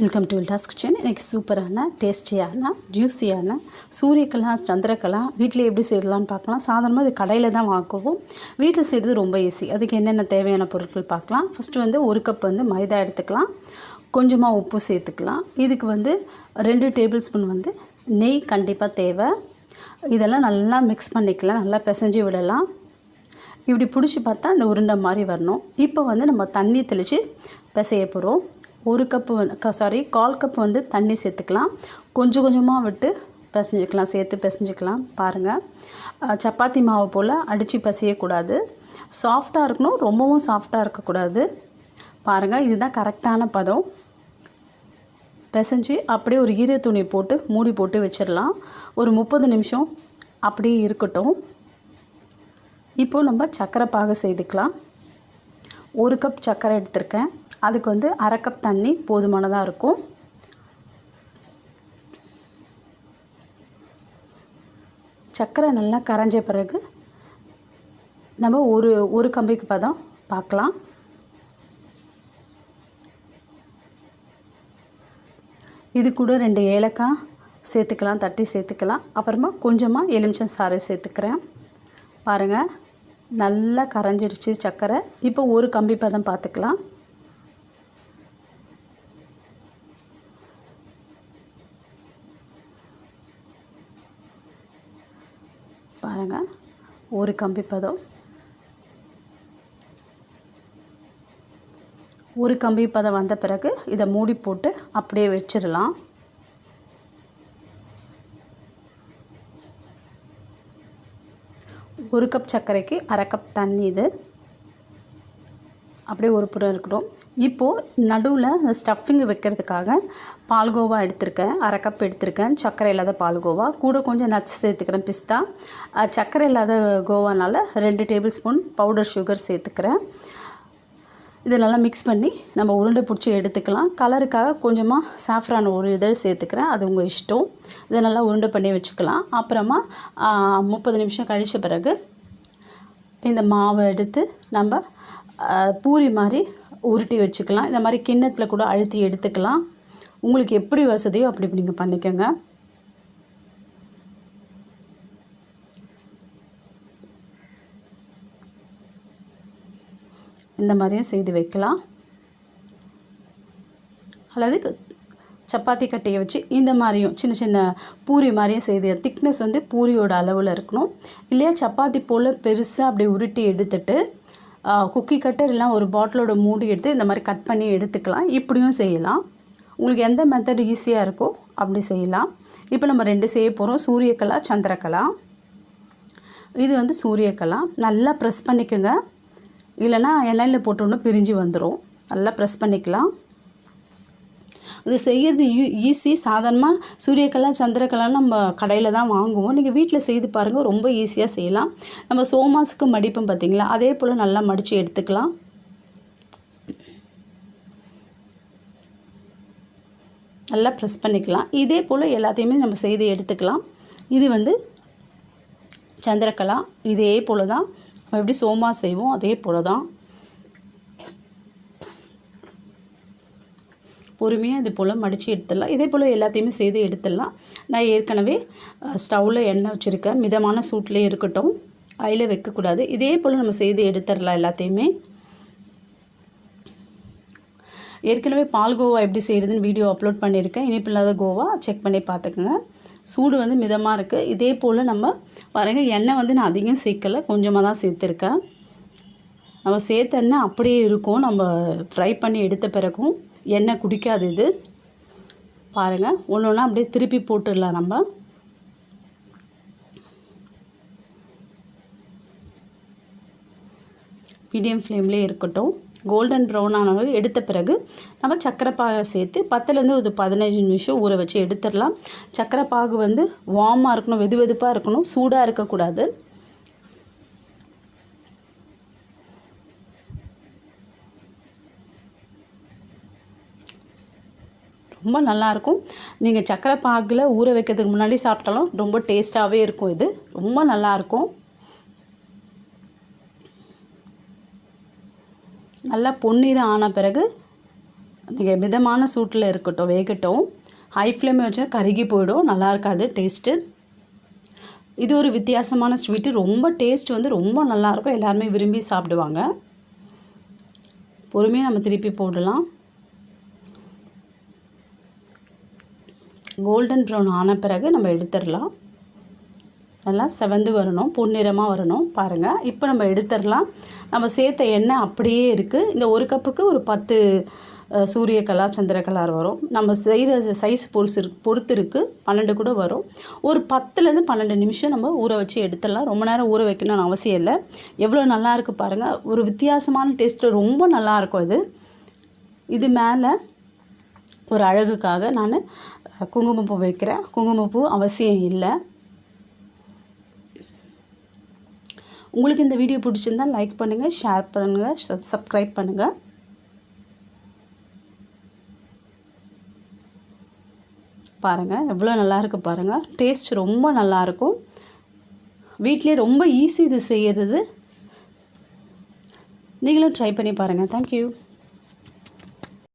Welcome to வில்டாஸ் kitchen இன்றைக்கி சூப்பரான டேஸ்டியான ஜூஸியான சூரியக்கலா சந்திரக்கலா வீட்டில் எப்படி செய்யலாம்னு பார்க்கலாம். சாதாரணமாக இது கடையில் தான் வாங்குவோம். வீட்டில் செய்கிறது ரொம்ப ஈஸி அதுக்கு என்னென்ன தேவையான பொருட்கள் பார்க்கலாம். ஃபஸ்ட்டு வந்து ஒரு கப் வந்து மைதா எடுத்துக்கலாம். கொஞ்சமாக உப்பு சேர்த்துக்கலாம். இதுக்கு வந்து ரெண்டு டேபிள் ஸ்பூன் வந்து நெய் கண்டிப்பாக தேவை. இதெல்லாம் நல்லா மிக்ஸ் பண்ணிக்கலாம். நல்லா பிசைஞ்சு விடலாம். இப்படி பிடிச்சி பார்த்தா இந்த உருண்டை மாதிரி வரணும். இப்போ வந்து நம்ம தண்ணி தெளித்து பிசைய போகிறோம் ஒரு கப்பு வந்து சாரி கால் கப் வந்து தண்ணி சேர்த்துக்கலாம். கொஞ்சம் கொஞ்சமாக விட்டு பிசைஞ்சிக்கலாம் சேர்த்து பிசைஞ்சிக்கலாம் பாருங்கள் சப்பாத்தி மாவு போல் அடித்து பிசையக்கூடாது. சாஃப்டாக இருக்கணும் ரொம்பவும் சாஃப்டாக இருக்கக்கூடாது. பாருங்கள் இதுதான் கரெக்டான பதம். பிசைஞ்சு அப்படியே ஒரு ஈர துணி போட்டு மூடி போட்டு வச்சிடலாம். ஒரு முப்பது நிமிஷம் அப்படியே இருக்கட்டும். இப்போது நம்ம சர்க்கரை பாகு செய்துக்கலாம். ஒரு கப் சர்க்கரை எடுத்திருக்கேன். அதுக்கு வந்து அரை கப் தண்ணி போதுமானதாக இருக்கும். சர்க்கரை நல்லா கரைஞ்ச பிறகு நம்ம ஒரு ஒரு கம்பிக்கு பதம் பார்க்கலாம் இது கூட ரெண்டு ஏலக்காய் சேர்த்துக்கலாம் தட்டி சேர்த்துக்கலாம். அப்புறமா கொஞ்சமாக எலுமிச்சம் சாறு சேர்த்துக்கிறேன். பாருங்கள் நல்லா கரைஞ்சிடுச்சு சர்க்கரை இப்போ ஒரு கம்பி பதம் பார்த்துக்கலாம். பாருங்கள் ஒரு கம்பி பதம். ஒரு கம்பி பதம் வந்த பிறகு இதை மூடி போட்டு அப்படியே வச்சிடலாம். ஒரு கப் சர்க்கரைக்கு அரை கப் தண்ணி இது. அப்படியே ஒரு புறம் இருக்கட்டும். இப்போது நடுவில் இந்த ஸ்டஃபிங் வைக்கிறதுக்காக பால்கோவா எடுத்திருக்கேன். அரை கப் எடுத்திருக்கேன். சர்க்கரை இல்லாத பால்கோவா. கூட கொஞ்சம் நட்ஸ் சேர்த்துக்கிறேன் பிஸ்தா. சர்க்கரை இல்லாத கோவானால் ரெண்டு டேபிள் ஸ்பூன் பவுடர் சுகர் சேர்த்துக்கிறேன். இதை நல்லா மிக்ஸ் பண்ணி நம்ம உருண்டை பிடிச்சி எடுத்துக்கலாம். கலருக்காக கொஞ்சமாக சாஃப்ரான் ஒரு இதழ் சேர்த்துக்கிறேன். அது உங்கள் இஷ்டம். இதை நல்லா உருண்டை பண்ணி வச்சுக்கலாம். அப்புறமா முப்பது நிமிஷம் கழித்த பிறகு இந்த மாவை எடுத்து நம்ம பூரி மாதிரி உருட்டி வச்சுக்கலாம். இந்த மாதிரி கிண்ணத்தில் கூட அழுத்தி எடுத்துக்கலாம். உங்களுக்கு எப்படி வசதியோ அப்படி நீங்கள் பண்ணிக்கோங்க. இந்த மாதிரியும் செய்து வைக்கலாம். அல்லது சப்பாத்தி கட்டையை வச்சு இந்த மாதிரியும் சின்ன சின்ன பூரி மாதிரியும் செய்து திக்னஸ் வந்து பூரியோட அளவில் இருக்கணும். இல்லையா சப்பாத்தி போல் பெருசாக அப்படி உருட்டி எடுத்துட்டு குக்கி கட்டர் எல்லாம் ஒரு பாட்டிலோட மூடி எடுத்து இந்த மாதிரி கட் பண்ணி எடுத்துக்கலாம். இப்படியும் செய்யலாம். உங்களுக்கு எந்த மெத்தட் ஈஸியாக இருக்கோ அப்படி செய்யலாம். இப்போ நம்ம ரெண்டு செய்ய போகிறோம் சூரியக்கலா சந்திரக்கலா. இது வந்து சூரியக்கலா. நல்லா ப்ரெஸ் பண்ணிக்கோங்க. இல்லைன்னா எண்ணெயில் போட்டோன்னு பிரிஞ்சு வந்துடும் நல்லா ப்ரெஸ் பண்ணிக்கலாம். இது செய்யறது ஈ ஈஸி. சாதாரணமாக சூரியக்கலா சந்திரக்கலான்னு நம்ம கடையில் தான் வாங்குவோம். நீங்கள் வீட்டில் செய்து பாருங்கள் ரொம்ப ஈஸியாக செய்யலாம். நம்ம சோமாஸுக்கு மடிப்போம் பார்த்தீங்களா அதே போல் நல்லா மடித்து எடுத்துக்கலாம். நல்லா ப்ரெஸ் பண்ணிக்கலாம். இதே போல் எல்லாத்தையுமே நம்ம செய்து எடுத்துக்கலாம். இது வந்து சந்திரக்கலா. இதே போல் தான். நம்ம எப்படி சோமா செய்வோம் அதே போல் தான். பொறுமையாக இது போல் மடித்து எடுத்துடலாம். இதே போல் எல்லாத்தையுமே செய்து எடுத்துடலாம். நான் ஏற்கனவே ஸ்டவ்வில் எண்ணெய் வச்சுருக்கேன். மிதமான சூட்லேயே இருக்கட்டும். அதில் வைக்கக்கூடாது. இதே போல் நம்ம செய்து எடுத்துடலாம் எல்லாத்தையுமே. ஏற்கனவே பால் கோவா எப்படி செய்கிறதுன்னு வீடியோ அப்லோட் பண்ணியிருக்கேன். இனிப்பு இல்லாத கோவா செக் பண்ணி பார்த்துக்குங்க. சூடு வந்து மிதமாக இருக்குது இதே போல் நம்ம வரங்க எண்ணெய் வந்து நான் அதிகம் சேர்க்கலை. கொஞ்சமாக தான் சேர்த்துருக்கேன். நம்ம சேர்த்த எண்ணெய் அப்படியே இருக்கும். நம்ம ஃப்ரை பண்ணி எடுத்த பிறகும். எண்ணெய் குடிக்காது இது. பாருங்கள் ஒன்று ஒன்றா அப்படியே திருப்பி போட்டுடலாம் நம்ம. மீடியம் ஃப்ளேம்லேயே இருக்கட்டும். கோல்டன் ப்ரௌன் ஆனவங்க எடுத்த பிறகு நம்ம சர்க்கரை பாகை சேர்த்து பத்துலேருந்து ஒரு பதினஞ்சு நிமிஷம் ஊற வச்சு எடுத்துடலாம். சர்க்கரை பாகு வந்து வார்மாக இருக்கணும் வெது வெதுப்பாக இருக்கணும் சூடாக இருக்கக்கூடாது. ரொம்ப நல்லாயிருக்கும். நீங்கள் சக்கரை பாகில் ஊற வைக்கிறதுக்கு முன்னாடி சாப்பிட்டாலும் ரொம்ப டேஸ்ட்டாகவே இருக்கும் இது. ரொம்ப நல்லாயிருக்கும். நல்லா பொன்னீர் ஆன பிறகு நீங்கள் மிதமான சூட்டில் இருக்கட்டும் வேகட்டும் ஹை ஃப்ளேம் வச்சா கருகி போயிடும். நல்லா இருக்காது டேஸ்ட்டு இது ஒரு வித்தியாசமான ஸ்வீட்டு ரொம்ப டேஸ்ட் வந்து ரொம்ப நல்லாயிருக்கும். எல்லாருமே விரும்பி சாப்பிடுவாங்க. பொறுமையாக நம்ம திருப்பி போடலாம். கோல்டன் ப்ரௌன் ஆன பிறகு நம்ம எடுத்துடலாம். நல்லா செவந்து வரணும் பொன்னிறமாக வரணும் பாருங்கள் இப்போ நம்ம எடுத்துடலாம். நம்ம சேர்த்த எண்ணெய் அப்படியே இருக்குது இந்த ஒரு கப்புக்கு ஒரு பத்து சூரியகலா சந்திரகலார் வரும். நம்ம செய்கிற சைஸ் பொறுத்து பொறுத்து இருக்குது பன்னெண்டு கூட வரும். ஒரு பத்துலேருந்து பன்னெண்டு நிமிஷம் நம்ம ஊற வச்சு எடுத்துடலாம். ரொம்ப நேரம் ஊற வைக்கணும்னு அவசியம் இல்லை. எவ்வளோ நல்லா இருக்குது பாருங்கள் ஒரு வித்தியாசமான டேஸ்ட்டு ரொம்ப நல்லா இருக்கும் இது. இது மேலே ஒரு அழகுக்காக நான் குங்குமப்பூ வைக்கிறேன். குங்குமப்பூ அவசியம் இல்லை. உங்களுக்கு இந்த வீடியோ பிடிச்சிருந்தா லைக் பண்ணுங்கள் ஷேர் பண்ணுங்கள் சப் சப்ஸ்கிரைப் பண்ணுங்கள் பாருங்கள் எவ்வளோ நல்லாயிருக்கு பாருங்கள் டேஸ்ட் ரொம்ப நல்லாயிருக்கும் வீட்டிலே ரொம்ப ஈஸி இது செய்கிறது நீங்களும் ட்ரை பண்ணி பாருங்கள் தேங்க்யூ